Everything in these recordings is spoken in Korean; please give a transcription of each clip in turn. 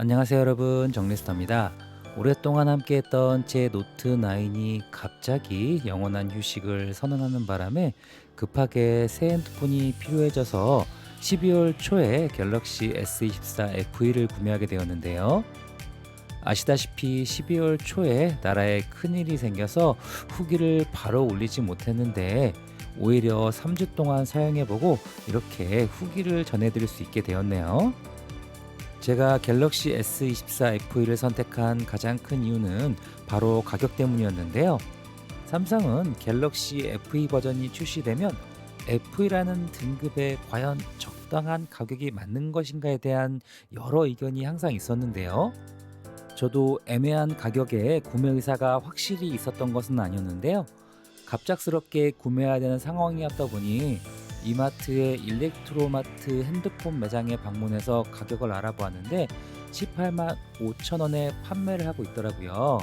안녕하세요 여러분 정리스터입니다. 오랫동안 함께했던 제 노트 9이 갑자기 영원한 휴식을 선언하는 바람에 급하게 새 핸드폰이 필요해져서 12월 초에 갤럭시 S24 FE를 구매하게 되었는데요. 아시다시피 12월 초에 나라에 큰일이 생겨서 후기를 바로 올리지 못했는데 오히려 3주 동안 사용해보고 이렇게 후기를 전해드릴 수 있게 되었네요. 제가 갤럭시 S24 FE를 선택한 가장 큰 이유는 바로 가격 때문이었는데요. 삼성은 갤럭시 FE 버전이 출시되면 FE라는 등급에 과연 적당한 가격이 맞는 것인가에 대한 여러 의견이 항상 있었는데요. 저도 애매한 가격에 구매 의사가 확실히 있었던 것은 아니었는데요. 갑작스럽게 구매해야 되는 상황이었다 보니 이마트의 일렉트로마트 핸드폰 매장에 방문해서 가격을 알아보았는데 18만 5천 원에 판매를 하고 있더라고요.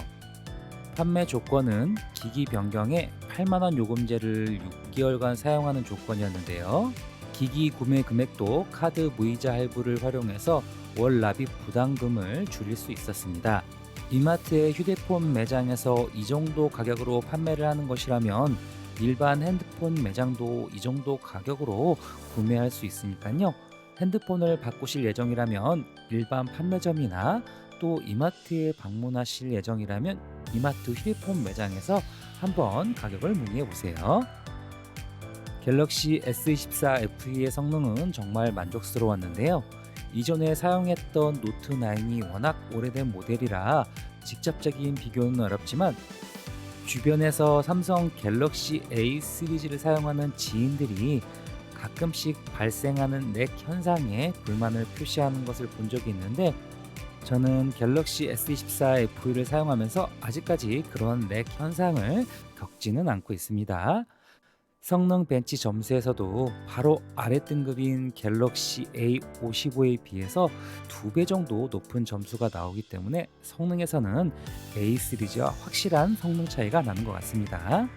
판매 조건은 기기 변경에 8만 원 요금제를 6개월간 사용하는 조건이었는데요. 기기 구매 금액도 카드 무이자 할부를 활용해서 월 납입 부담금을 줄일 수 있었습니다. 이마트의 휴대폰 매장에서 이 정도 가격으로 판매를 하는 것이라면 일반 핸드폰 매장도 이 정도 가격으로 구매할 수 있으니까요. 핸드폰을 바꾸실 예정이라면 일반 판매점이나 또 이마트에 방문하실 예정이라면 이마트 휴대폰 매장에서 한번 가격을 문의해 보세요. 갤럭시 S24 FE의 성능은 정말 만족스러웠는데요. 이전에 사용했던 노트 9이 워낙 오래된 모델이라 직접적인 비교는 어렵지만 주변에서 삼성 갤럭시 A 시리즈를 사용하는 지인들이 가끔씩 발생하는 렉 현상에 불만을 표시하는 것을 본 적이 있는데 저는 갤럭시 S24 FE를 사용하면서 아직까지 그런 렉 현상을 겪지는 않고 있습니다. 성능 벤치 점수에서도 바로 아래 등급인 갤럭시 A55에 비해서 두 배 정도 높은 점수가 나오기 때문에 성능에서는 A 시리즈와 확실한 성능 차이가 나는 것 같습니다.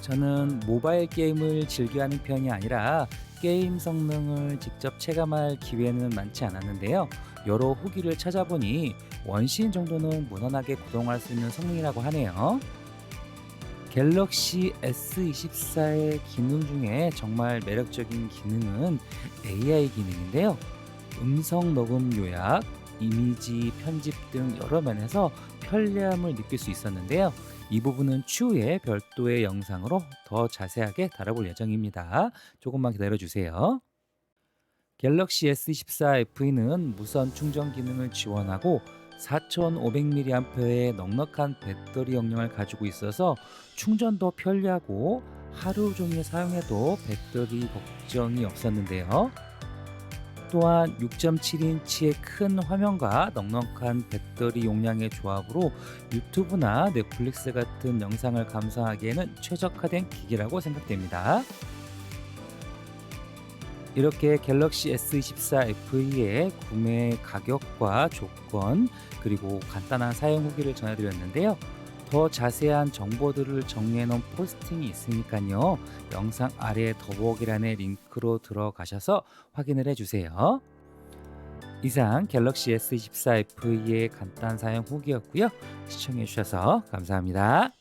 저는 모바일 게임을 즐겨하는 편이 아니라 게임 성능을 직접 체감할 기회는 많지 않았는데요. 여러 후기를 찾아보니 원신 정도는 무난하게 구동할 수 있는 성능이라고 하네요. 갤럭시 S24의 기능 중에 정말 매력적인 기능은 AI 기능인데요. 음성 녹음 요약, 이미지 편집 등 여러 면에서 편리함을 느낄 수 있었는데요. 이 부분은 추후에 별도의 영상으로 더 자세하게 다뤄볼 예정입니다. 조금만 기다려 주세요. 갤럭시 S24 FE는 무선 충전 기능을 지원하고 4500mAh의 넉넉한 배터리 용량을 가지고 있어서 충전도 편리하고 하루 종일 사용해도 배터리 걱정이 없었는데요. 또한 6.7인치의 큰 화면과 넉넉한 배터리 용량의 조합으로 유튜브나 넷플릭스 같은 영상을 감상하기에는 최적화된 기기라고 생각됩니다. 이렇게 갤럭시 S24 FE의 구매 가격과 조건 그리고 간단한 사용 후기를 전해드렸는데요. 더 자세한 정보들을 정리해 놓은 포스팅이 있으니까요. 영상 아래 더보기란의 링크로 들어가셔서 확인을 해주세요. 이상 갤럭시 S24 FE의 간단 사용 후기였고요. 시청해 주셔서 감사합니다.